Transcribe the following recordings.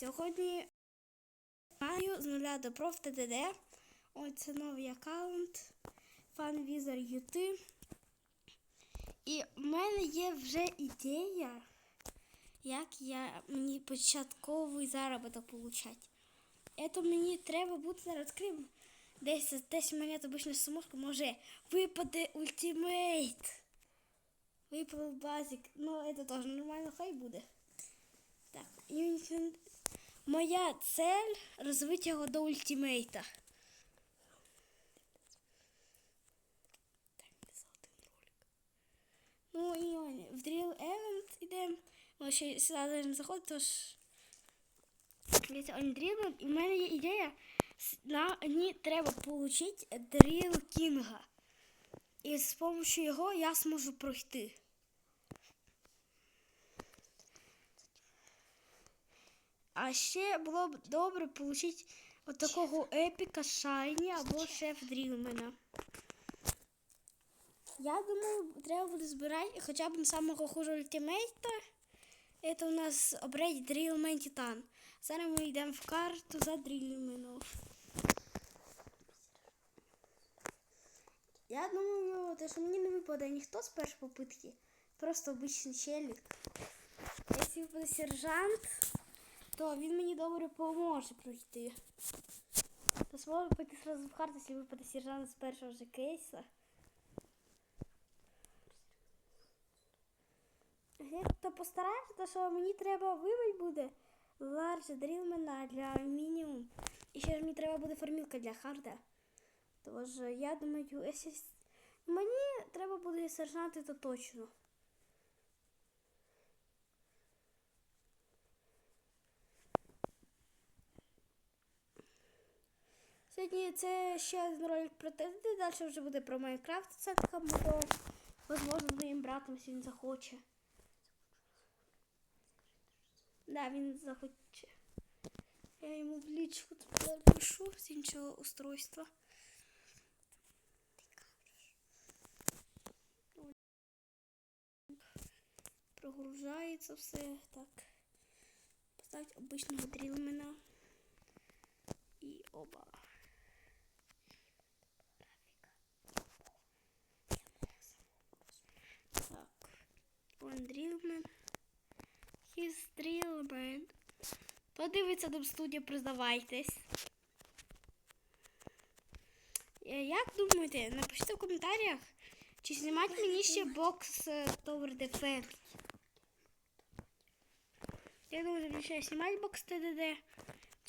Сьогодні маю з нуля до проф ТДД. Ось це новий аккаунт. FanVisor UT. І в мене є вже ідея, як я мені початковий заробіток получати. Это мені треба буде зараз відкрив. Десь десь монет обична сумовка може випаде ультимейт. Випав базик. Ну, це теж нормально, хай буде. Так, моя цель розвити його до ультимейта. Ну і в Drill Event йдемо. Ми ще сюди будемо заходити, тож... Дивіться, он Drill і в мене є ідея. На ній треба отримати Drill Кінга. І з допомогою його я зможу пройти. А ще було б добре отримати от такого епіка Шайні або шеф Дрілмена. Я думаю, треба буде збирати хоча б на самого хужого ультимейта. Це у нас обрать Дрілмен Титан. Зараз ми йдемо в карту за Дрілменом. Я думаю, те, що мені не випаде ніхто з першої попитки. Просто обичний челік. Якщо випаде сержант, то він мені добре поможе пройти. То зможу пойти сразу в карту, якщо випаде сержант з першого же кейса. Як-то постараєшся, то що мені треба вибити буде ларж дрілмена для мінімум. І ще ж мені треба буде формілка для харда. Тож я думаю, якщо мені треба буде сержанти, то точно. Сьогодні це ще один ролик про ТД, далі вже буде про Майнкрафт. Це така буде, можливо, моїм братом, якщо він захоче. Да, він захоче. Я йому в лічку пишу з іншого устройства. Прогружається все. Так. Поставить обичного дрілмена. І оба. Так. Дрілмен. He's дрілмен. Подивиться до студія, признавайтесь. Е, Як думаєте, напишіть в коментарях, чи знімати мені ще бокс е, Tower Defense? Я думаю, мені ще знімати бокс ТДД.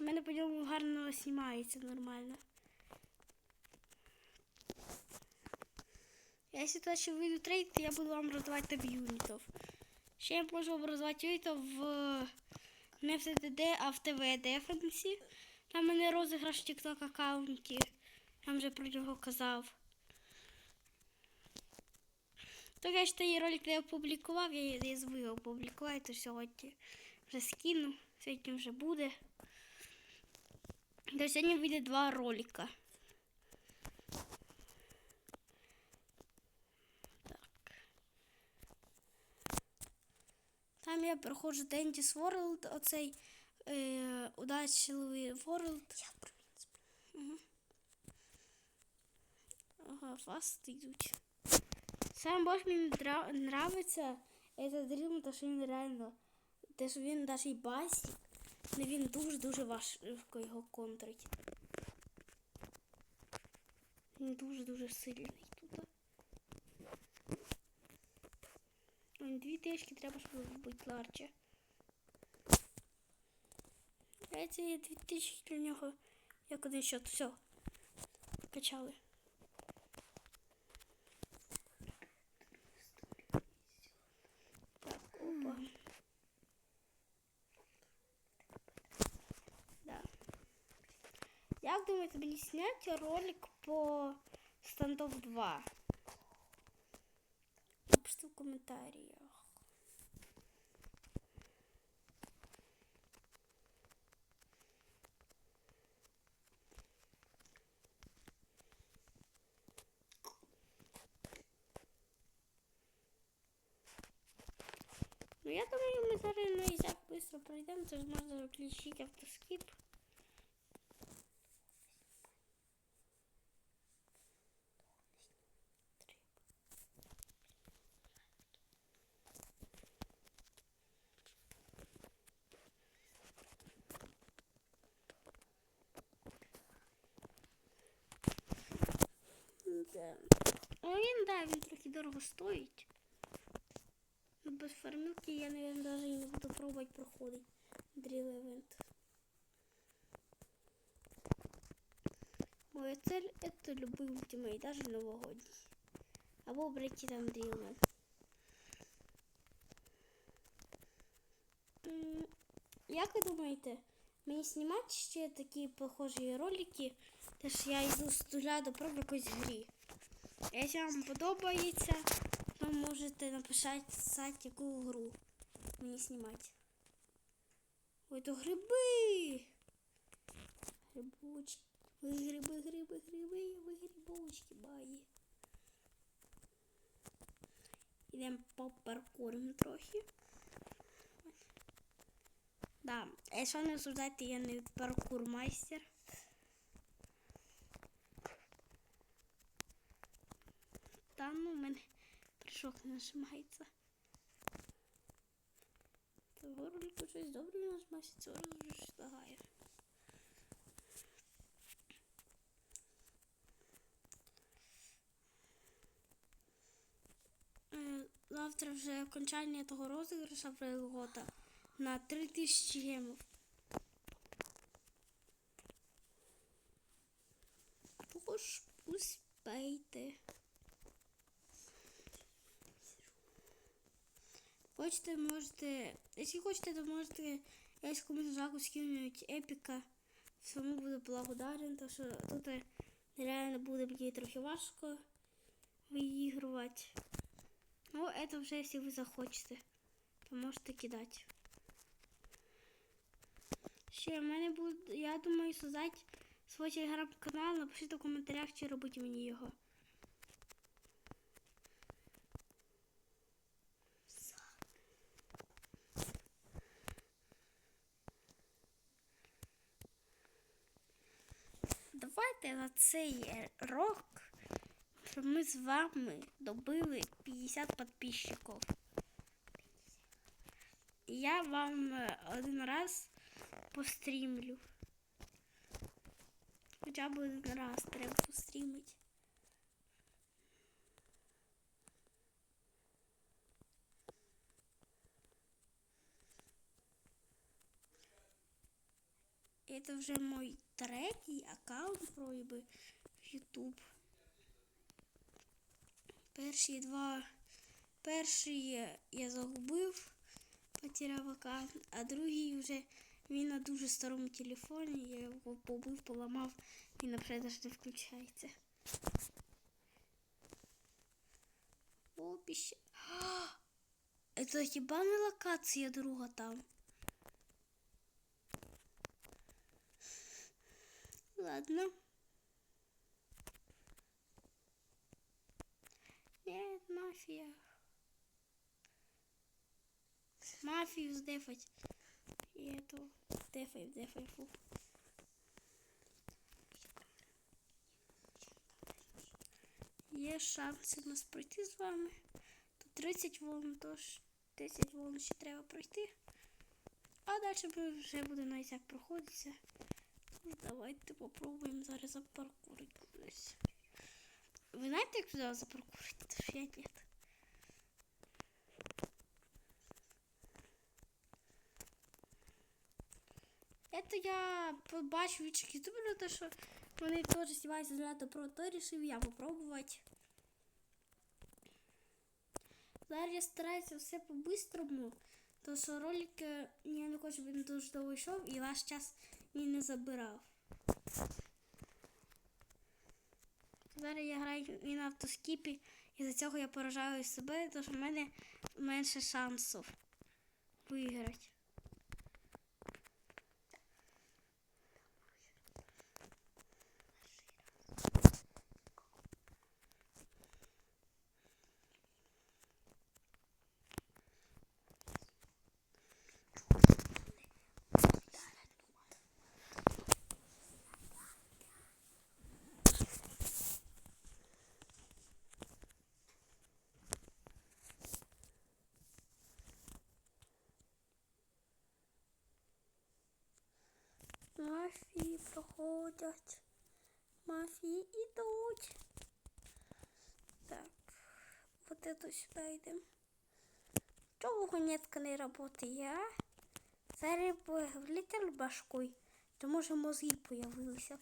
У мене по ньому гарно знімається нормально. Якщо то ще вийду трейд, то я буду вам роздавати тобі юнітів. Ще я можу вам в не в ТДД, а в ТВ Дефенсі. Там мене розіграш TikTok аккаунті. Я вже про нього казав. То я ще є ролик, я опублікував, я, забув його опублікувати, то сьогодні вже скину. Сьогодні вже буде. То сьогодні вийде два ролика. Там я проходжу Dentist World, оцей е, удачливий World. Я в. Угу. Ага, фаст йдуть. Сам більше мені нравиться этот дрім, то що він реально, те, що він навіть і басік, але він дуже-дуже важко його контрить. Він дуже-дуже сильний тут. Ой, Дві тишки треба, щоб ларче. Дайте є дві тисячі для нього. Як один счет. Все. Качали. Так, опа. Да. Як думаєте, мені зняти ролик по стандов 2? Напишіть в коментарях. Ну я думаю, ми зараз на ізяк швидко пройдемо, це ж можна включити автоскіп. Він, да, він трохи дорого стоїть. Ну, без фармилки я, наверное, даже не буду пробовать проходить дрил event. Моя цель это любой ультимейт, даже новогодний. Або пройти там дрил event. Як ви думаєте, мені знімати ще такі похожі ролики, теж я йду з нуля до проб якоїсь грі. Якщо вам подобається, то можете написати яку гру мені знімати. Ой, то гриби! Грибочки. Ви гриби, гриби, гриби, ви грибочки баї. Ідемо попаркуримо трохи. Да, якщо не осуждайте, я не паркур майстер. Та ну, у мене прыжок не нажимається. Цього ролику щось добре не нажимається, цього разу вже лагає. Е, Завтра вже окончання того розіграша пригода на 3000 гемів. Тож успійте. Хочете, можете. Якщо хочете, то можете якщо комусь жаку скинуть епіка. Всьому буду благодарен, тому що тут е, реально буде мені трохи важко виігрувати. Ну, це вже якщо ви захочете, то можете кидати. Ще в мене буде, я думаю, создати свій телеграм-канал, напишіть у коментарях, чи робити мені його. Цей рок, ми з вами добили 50 підписчиків. Я вам е, один раз пострімлю. Хоча б один раз треба пострімити. Это вже мой третій аккаунт пройби в YouTube. Перші два. Перший я- загубив, потеряв аккаунт, а другий вже він на дуже старому телефоні. Я його побив, поламав, він вже навіть не включається. О, піща. Це хіба не локація друга там? Ладно. Нет, мафия. Мафию сдефать. И эту дефай, дефай, фу. Є шанси нас пройти з вами. Тут 30 волн, тож 10 волн ще треба пройти. А далі вже будемо навіть як проходитися. Ну, Давайте попробуємо зараз запаркурити кудись. Ви знаєте, як туди запаркурити? Тож я ні. Это я побачив від ютубера, то що вони теж знімаються з Ляда Про, то рішив я попробувати. Зараз я стараюся все по-бистрому, то що ролик е, я не хочу, щоб він дуже довго йшов і ваш час Він не забирав. Зараз я граю і на автоскіпі, і за цього я поражаю себе, тому що в мене менше шансів виграти. Мафії проходять. Мафії ідуть. Так, вот эту сюди йдемо. Чого вагонетка не працює? Зараз влетів башкою, то може мозги появилися.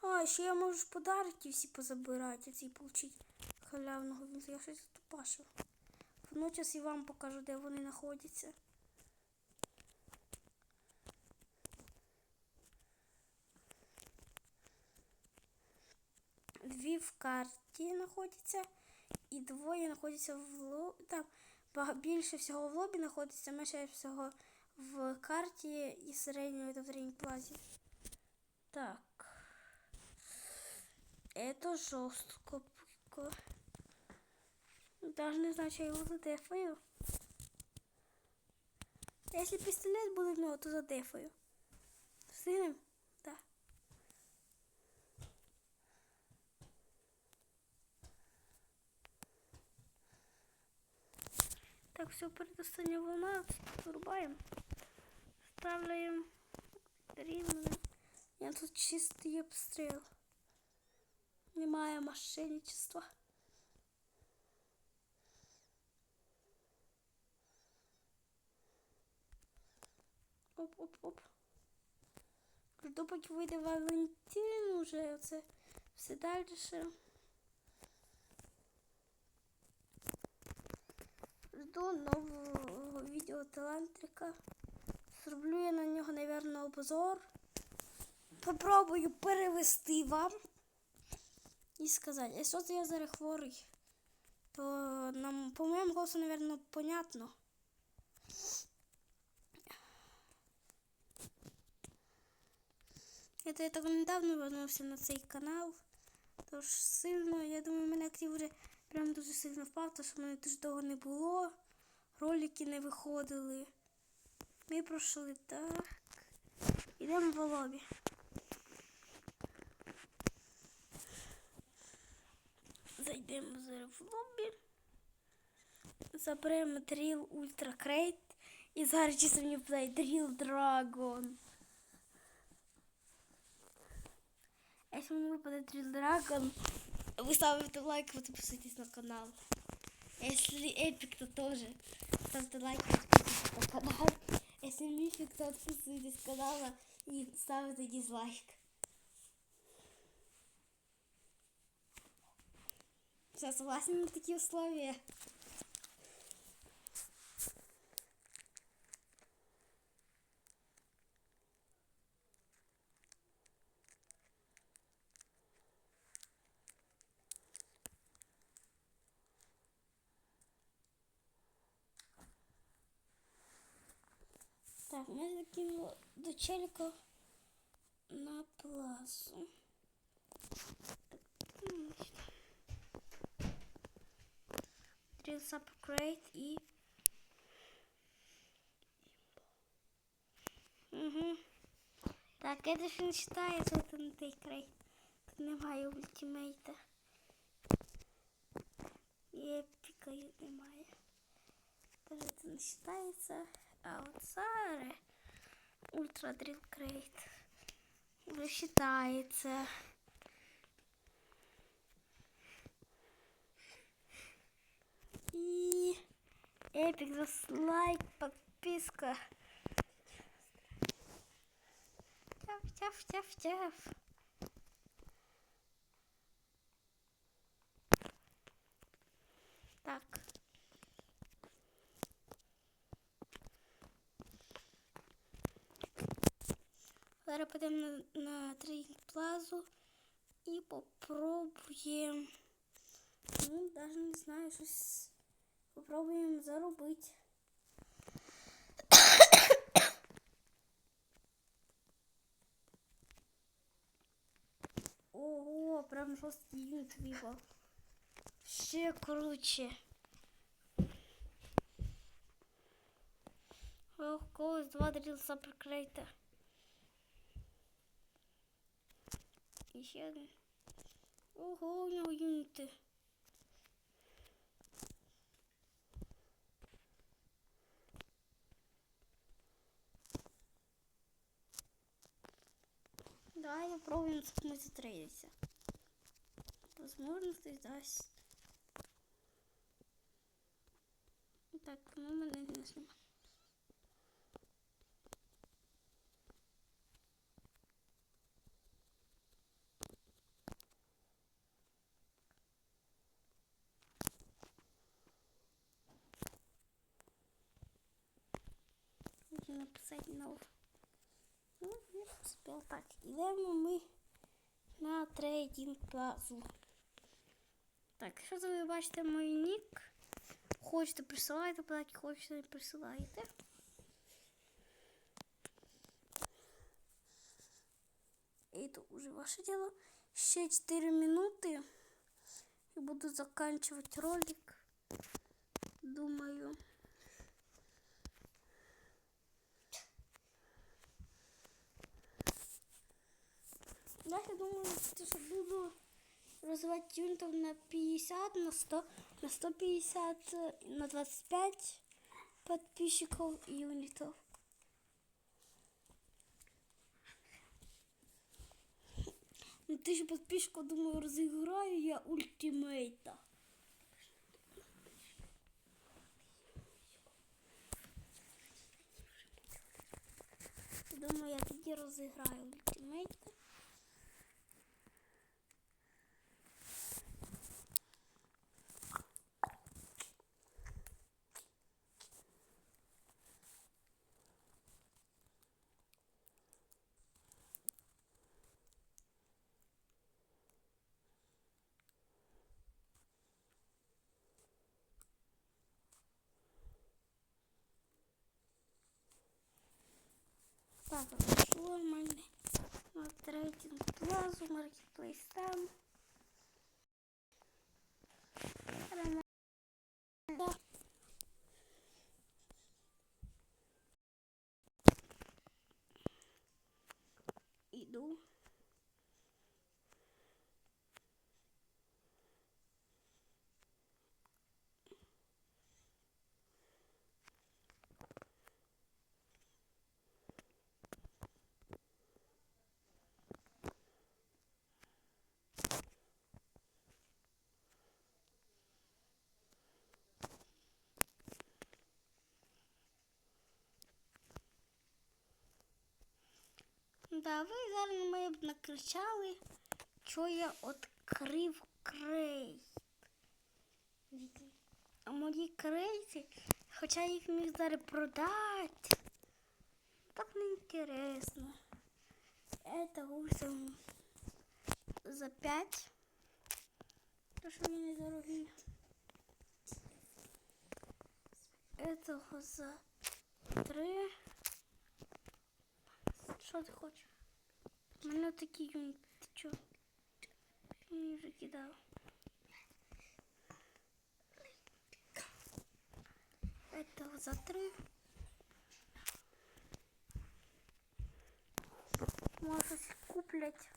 А, ще я можу подарки всі позабирати, ці получить халявного. Я щось тупашив. Водночас і вам покажу, де вони знаходяться. Дві в карті знаходяться, і двоє знаходяться в лобі. Там більше всього в лобі знаходиться, менше всього в карті і середньої та в плазі. Так. Это жестко. пуько. Даже не знаю, что я его задефаю. Если пистолет будет в него, то задефаю. Встигнем? Да. Так, все, предостання волна. Вырубаем. Ставляем рівно. Я тут чистий обстріл. Немає мошенничества. Оп-оп-оп. Жду, поки вийде Валентин уже це все далі. Жду нового відео талантрика. Зроблю я на нього, напевно, обзор. Попробую перевести вам і сказати, якщо я зараз хворий, то нам, по моєму голосу, напевно, понятно. Это я так недавно вернувся на цей канал. Тож сильно, я думаю, мене актив вже прям дуже сильно впав, тому що мене дуже довго не було. Ролики не виходили. Ми пройшли так. Йдемо в лобі. Зайдемо зараз в лобі. Заберемо Drill Ultra Crate. І зараз чисто мені впадає Drill Dragon. Якщо мені випаде Drill Dragon, ви ставите лайк, ви підписуйтесь на канал. Если эпик, то тоже ставьте лайк, подписывайтесь на канал. Если мифик, то отписывайтесь с канала и ставите дизлайк. Все, согласен на такие условия? Так, ми закинули до челика на плазу. Drill Subcrate и... Угу. Так, это ж не считается, это на той край. Немає ультимейта. І епіка немає. Тож це не считается. А зараз Ультра Drill Crate вже считается. И эпик за лайк, подписка. Тяф, тяф, тяф, тяф. Так. Зараз підемо на, на трейн плазу і попробуємо. Ну, даже не знаю, щось попробуємо заробити. Ого, прям жорсткий юнит вибрав. Ще круче. Ох, когось два дрілса прикрейта. І ще один. Ого, у нього юніти. Давай попробуємо, щоб ми затрейдимося. Возможно, хтось дасть. Так, ну мене не знімає. Нову. Ну, не успел. Так, йдемо ми на трейдинг плазу. Так, що ви бачите мій нік? Хочете присилайте, подати, хочете не присилайте. И это уже ваше дело. Ще 4 минуты. И буду заканчивать ролик. Думаю. Да, я думаю, что буду развивать юнитов на 50, на 100, на 150, э, на 25 подписчиков юнитов. На тысячу подписчиков, думаю, разыграю я ультимейта. Думаю, я тоді розіграю ультимейта. Так, пройшло в мене на трейдинг плазу, маркетплейс там. Да, ви зараз на мене б накричали, що я відкрив крейт. А мої крейти, хоча їх міг зараз продати. Так не інтересно. Это уже за 5. То, що вони дорогі. Этого за 3. Що ти хочеш? У мене такі юніти. Ти чо? Мені вже кидав. Это за три. Может куплять.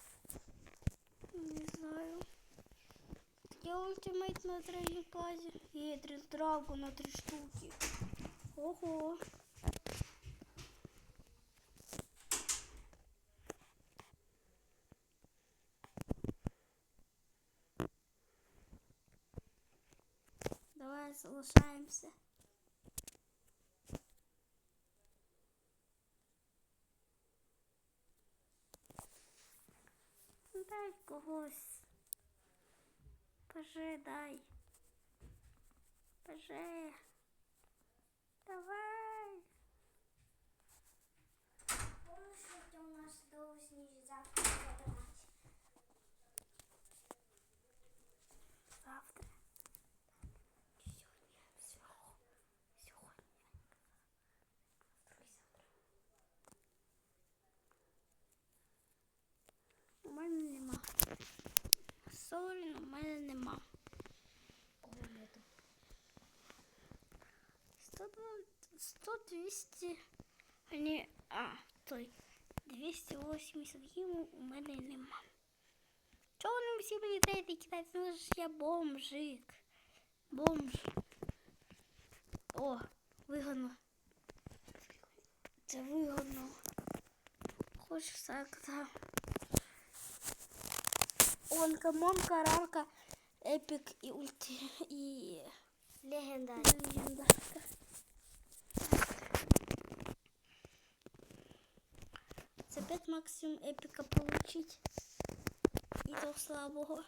Не знаю. Я ультимейт на третій класі. Є драгу на три штуки. Ого. Давай залишаємося. Дай когось. Поже, дай. Поже. Давай. Помните, у нас должны завтра забирать. Завтра. Сегодня. Сегодня. У мене нема. Солі у мене нема. 100, 200, а не, а, той, 280 гривень у мене нема. Чого вони всі мені трети кидати? Ну ж я бомжик. Бомж. О, вигодно. Це вигодно. Хочеш так, да. драконка, монка, рарка, епік і ульти і Легендарний. легендарка. Це 5 максимум епіка получить. І то слабого.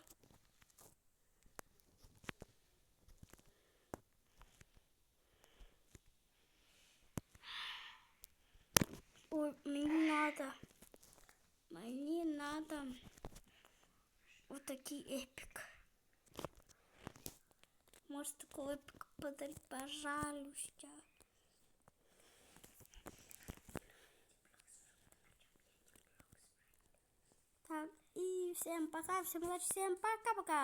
Ой, мені надо. Мені надо вот такий епік. Может такого епіка подарить, пожалуйста. Так, и всем пока, всем удачи, всем пока-пока.